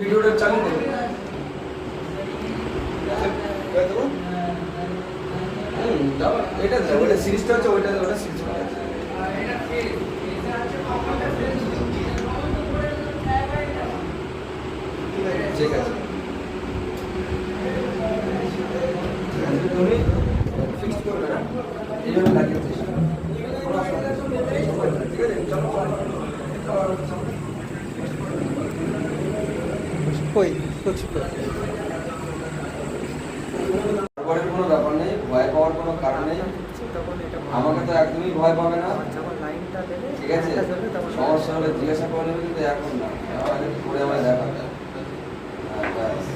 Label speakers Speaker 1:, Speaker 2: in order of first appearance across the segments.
Speaker 1: ভিডিওটা চালু করুন এটা ওটা সিরিজটা হচ্ছে ওইটা ওটা সিরিজ আছে। তুমি ফিক্স করবে না? দিচ্ছি। ঠিক আছে, চলো।
Speaker 2: কই? তো।
Speaker 1: ভয়ের কোনো ব্যাপার নেই ভয় পাওয়ার কোনো কারণ নেই। আমাকে তো একদমই ভয় পাবে না।
Speaker 2: যখন লাইনটা দেবে
Speaker 1: ঠিক আছে? সমস্যা হলে জিজ্ঞাসা করে নেবে কিন্তু এখন না। করে হ্যাঁ, ব্যাস।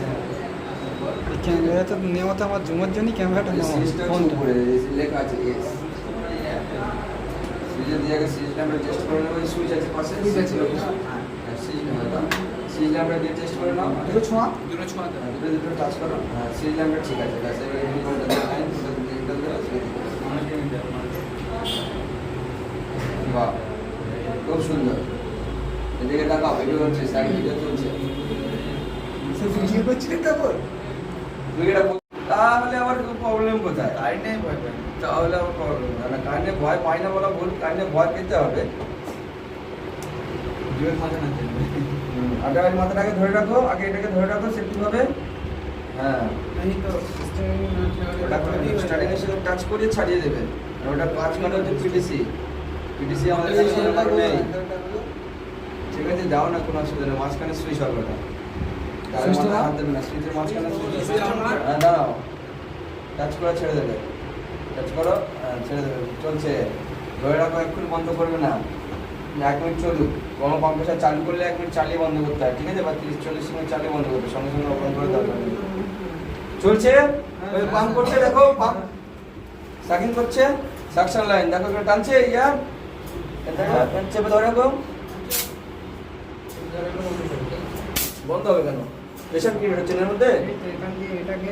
Speaker 2: এই ক্যামেরাটা নেওয়া তো আমার জুমের জন্যই ক্যামেরাটা নেওয়া।
Speaker 1: এই লেখা আছে এস সিরিজের দিয়ে আগে আমরা টেস্ট করে নেব সুইচ আছে পাশে
Speaker 2: সুইচ আছে,
Speaker 1: সিরিজ নাম্বারটা সিরিজ নাম্বার দিয়ে টেস্ট করে নাও।
Speaker 2: দুটো ছোঁয়া?
Speaker 1: দুটো ছোঁয়া দুটো দুটো টাচ করো। হ্যাঁ সিরিজ নাম্বার ঠিক আছে ব্যাস এবার এই কোনটা দিয়ে লাইন কোনটা দিয়ে এটা দিয়ে আছে বাহ খুব সুন্দর। এদিকে টাকা ভিডিও হচ্ছে সাইড ভিডিও চলছে।
Speaker 2: ভিডিও করছিলি তারপর?
Speaker 1: তুমি এটা তাহলে আবার প্রবলেম কোথায়?
Speaker 2: নেই ভয় পাই।
Speaker 1: তাহলে আবার প্রবলেম না কারণে ভয় পাই না বলা ভুল কারণে ভয় পেতে হবে। আগে মাথাটাকে ধরে রাখো আগে এটাকে ধরে রাখো সেফটি ভাবে। হ্যাঁ। ওটা স্টার্টিং সাথে টাচ করে ছাড়িয়ে দেবে। আর ওটা কাজ করে হচ্ছে পিটিসি পিটিসি আমাদের কাছে নেই। ঠিক আছে যাও না কোনো অসুবিধা নেই মাঝখানে সুইচ হবে ওটা? হ্যাঁ দাঁড়াও। টাচ করে ছেড়ে দেবে। টাচ করো হ্যাঁ ছেড়ে দেবে। চলছে। ধরে রাখো এক্ষুনি বন্ধ করবে না। এক মিনিট চলুক। কোনো কম্প্রেসার চালু করলে এক মিনিট চালিয়ে বন্ধ করতে হয়, ঠিক আছে? বা তিরিশ, চল্লিশ মিনিট চালিয়ে বন্ধ করতে সঙ্গে সঙ্গে ওপেন করে দরকার চলছে? পাম্প করছে, দেখো পাম্প সাকিং করছে। সাকশন লাইন দেখো এগুলো টানছে ইয়া দেখো, চেপে ধরে রাখো বন্ধ হবে কেন? প্রেশার কি হচ্ছে এর মধ্যে?
Speaker 2: এখান এটাকে